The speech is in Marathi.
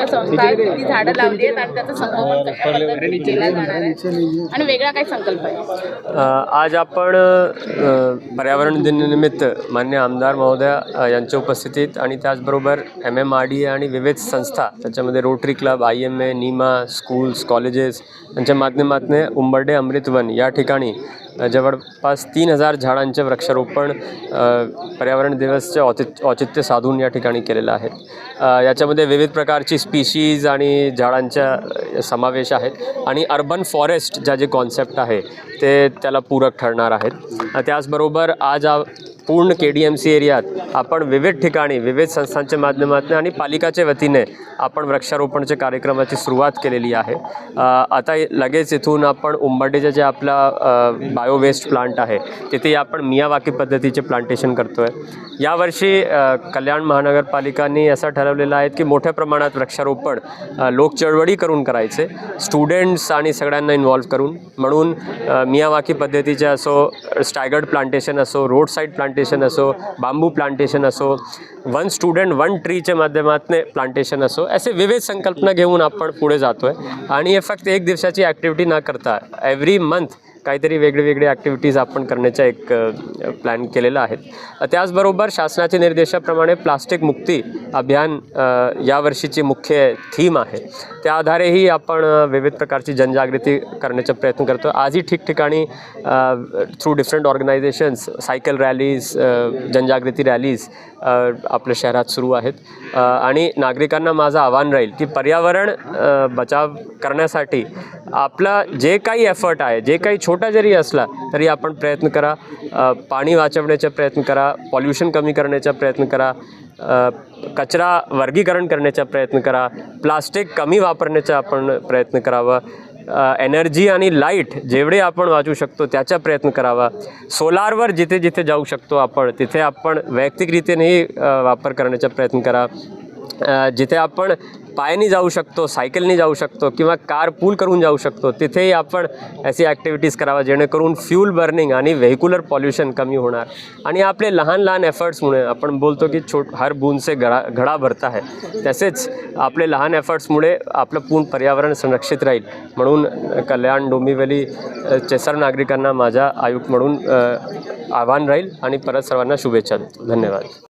संस्था ती झाडं लावली आहेत आणि त्याचं संगोपन कशा पद्धतीने केलं जाणार आहे. आणि वेगळा काय संकल्प आहे? आज आपण पर्यावरण दिनानिमित्त मान्य आमदार महोदय यांच्या उपस्थितीत आणि त्याचबरोबर एम एम आर डी आणि विविध संस्था त्याच्यामध्ये Rotary club I M A NIMA schools colleges यांच्या माध्यमातून उंबर्डे अमृतवन या ठिकाणी जवळपास तीन हजार झाडांचे वृक्षारोपण पर्यावरण दिवसचे औचित औचित्य साधून या ठिकाणी केलेलं आहे. याच्यामध्ये विविध प्रकारची स्पीशीज आणि झाडांच्या समावेश आहेत आणि अर्बन फॉरेस्ट ज्या जे कॉन्सेप्ट आहे ते त्याला पूरक ठरणार आहेत. त्याचबरोबर आज आ पूर्ण के डी एम सी एरियात आपण विविध ठिकाणी विविध संस्थांच्या माध्यमातून आणि पालिकाच्या वतीने आपण वृक्षारोपणच्या कार्यक्रमाची सुरुवात केलेली आहे. आता लगेच इथून आपण उंबर्डीचं जे आपला बायोवेस्ट प्लांट आहे तिथे आपण मियावाकी पद्धतीचे प्लांटेशन करतो आहे यावर्षी कल्याण महानगरपालिकांनी असं ठरवलेलं आहे की मोठ्या प्रमाणात वृक्षारोपण लोक चळवळी करून करायचे स्टुडंट्स आणि सगळ्यांना इन्व्हॉल्व करून. म्हणून मियावाकी पद्धतीचे असो स्टायगर्ड प्लांटेशन असो रोड साईड प्लांटेशन असो बांबू प्लांटेशन असो वन स्टुडंट वन ट्रीच्या माध्यमातून प्लांटेशन असो असे विविध संकल्पना घेऊन आपण पुढे जातो आहे आणि हे फक्त एक दिवसाची ॲक्टिव्हिटी न करता एव्हरी मंथ काहीतरी वेगळे वेगळे ॲक्टिव्हिटीज आपण करण्याचा एक प्लॅन केलेला आहे. त्याचबरोबर शासनाच्या निर्देशाप्रमाणे प्लास्टिक मुक्ती अभियान यावर्षीची मुख्य थीम आहे. त्या आधारेही आपण विविध प्रकारची जनजागृती करण्याचा प्रयत्न करतो. आजही ठिकठिकाणी through different organisations cycle rallies जनजागृती रॅलीज आपल्या शहरात सुरू आहेत. आणि नागरिकांना माझं आव्हान राहील की पर्यावरण बचाव करण्यासाठी आपला जे काही एफर्ट आहे जे काही छोटे जरी असला तरी आपण प्रयत्न करा. पाणी वाचवण्याचा प्रयत्न करा पॉल्युशन कमी करण्याचा प्रयत्न करा कचरा वर्गीकरण करण्याचा प्रयत्न करा प्लास्टिक कमी वापरण्याचा आपण प्रयत्न करावा. एनर्जी आणि लाइट जेवढे आपण वाचू शकतो त्याचा प्रयत्न करावा. सोलारवर जिथे जिथे जाऊ शकतो आपण तिथे आपण वैयक्तिकरीतीनेही वापर करण्याचा प्रयत्न करा. जिथे आपण पायाने जाऊ शकतो सायकलने जाऊ शकतो किंवा कार पूल करून जाऊ शकतो तिथेही आपण अशी ॲक्टिव्हिटीज करावा जेणेकरून फ्यूल बर्निंग आणि व्हेक्युलर पॉल्युशन कमी होणार. आणि आपले लहान लहान एफर्ट्समुळे आपण बोलतो की छोट हर बूंदसे घडा घडा भरता है तसेच आपले लहान एफर्ट्समुळे आपलं पूर्ण पर्यावरण संरक्षित राहील. म्हणून कल्याण डोंबिवली चेसर नागरिकांना माझा आयुक्त म्हणून आव्हान राहील आणि परत सर्वांना शुभेच्छा देतो. धन्यवाद.